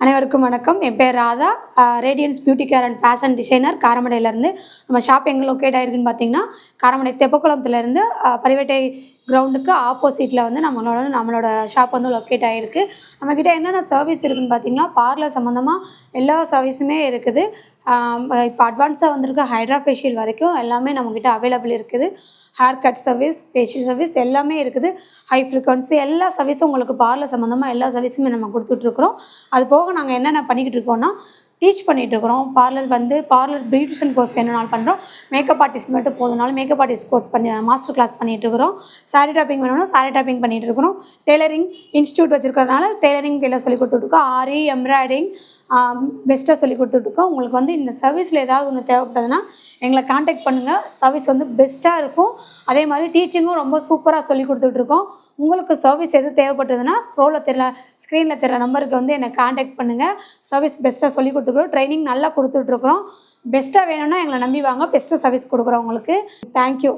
அனைவருக்கும் வணக்கம். என் பேர் Radha. Radiance beauty care and fashion designer காரமடையிலேருந்து நம்ம ஷாப் எங்கே லொக்கேட் ஆயிருக்குன்னு பார்த்தீங்கன்னா காரமடை தெப்பக்குளத்துலேருந்து பரிவேட்டை கிரவுண்டுக்கு ஆப்போசிட்டில் வந்து நம்மளோட நம்மளோட ஷாப் வந்து லொக்கேட் ஆகிருக்கு நம்மக்கிட்ட என்னென்ன சர்வீஸ் இருக்குன்னு பார்த்தீங்கன்னா பார்லர் சம்மந்தமாக எல்லா சர்வீஸுமே இருக்குது. இப்போ அட்வான்ஸாக வந்திருக்க ஹைட்ரா ஃபேஷியல் வரைக்கும் எல்லாமே நம்மக்கிட்ட அவைலபிள் இருக்குது. Hair cut service facial service எல்லாமே இருக்குது. ஹை ஃப்ரீக்வன்சி எல்லா சர்வீஸும் உங்களுக்கு பார்லர் சம்மந்தமாக எல்லா சர்வீஸுமே நம்ம கொடுத்துட்ருக்குறோம் அது போக நாங்கள் என்னென்ன பண்ணிக்கிட்டு இருக்கோம்னா டீச் பண்ணிகிட்டு இருக்கிறோம் பார்லர் வந்து பார்லர் பியூட்டிஷியன் கோர்ஸ் வேணும்னாலும் பண்ணுறோம் மேக்கப் ஆர்டிஸ்ட் மட்டும் போதுனாலும் மேக்கப் ஆர்டிஸ்ட் கோர்ஸ் பண்ணி மாஸ்டர் கிளாஸ் பண்ணிகிட்டு இருக்கிறோம் சாரி டாப்பிங் வேணும்னா சாரி டாப்பிங் பண்ணிகிட்டு இருக்கிறோம் டெய்லரிங் இன்ஸ்டியூட் வச்சுருக்கிறதுனால டெய்லரிங் டெய்லர் சொல்லி கொடுத்துட்ருக்கோம் um, ஆரி எம்ப்ராய்டிங் பெஸ்ட்டாக சொல்லி கொடுத்துட்ருக்கோம் உங்களுக்கு வந்து இந்த சர்வீஸில் ஏதாவது ஒன்று தேவைப்படுதுன்னா எங்களை காண்டாக்ட் பண்ணுங்கள் சர்வீஸ் வந்து பெஸ்ட்டாக இருக்கும். அதே மாதிரி டீச்சிங்கும் ரொம்ப சூப்பராக சொல்லி கொடுத்துட்ருக்கோம் உங்களுக்கு சர்வீஸ் எது தேவைப்பட்டதுன்னா ஸ்க்ரோலில் தெரியல ஸ்க்ரீனில் தெரியல நம்பருக்கு வந்து என்னை காண்டாக்ட் பண்ணுங்கள் சர்வீஸ் பெஸ்ட்டாக சொல்லி கொடுத்துருக்குறோம் ட்ரைனிங் நல்லா கொடுத்துட்ருக்குறோம் பெஸ்ட்டாக வேணும்னா எங்களை நம்பி வாங்க. பெஸ்ட்டாக சர்வீஸ் கொடுக்குறோம் உங்களுக்கு. தேங்க்யூ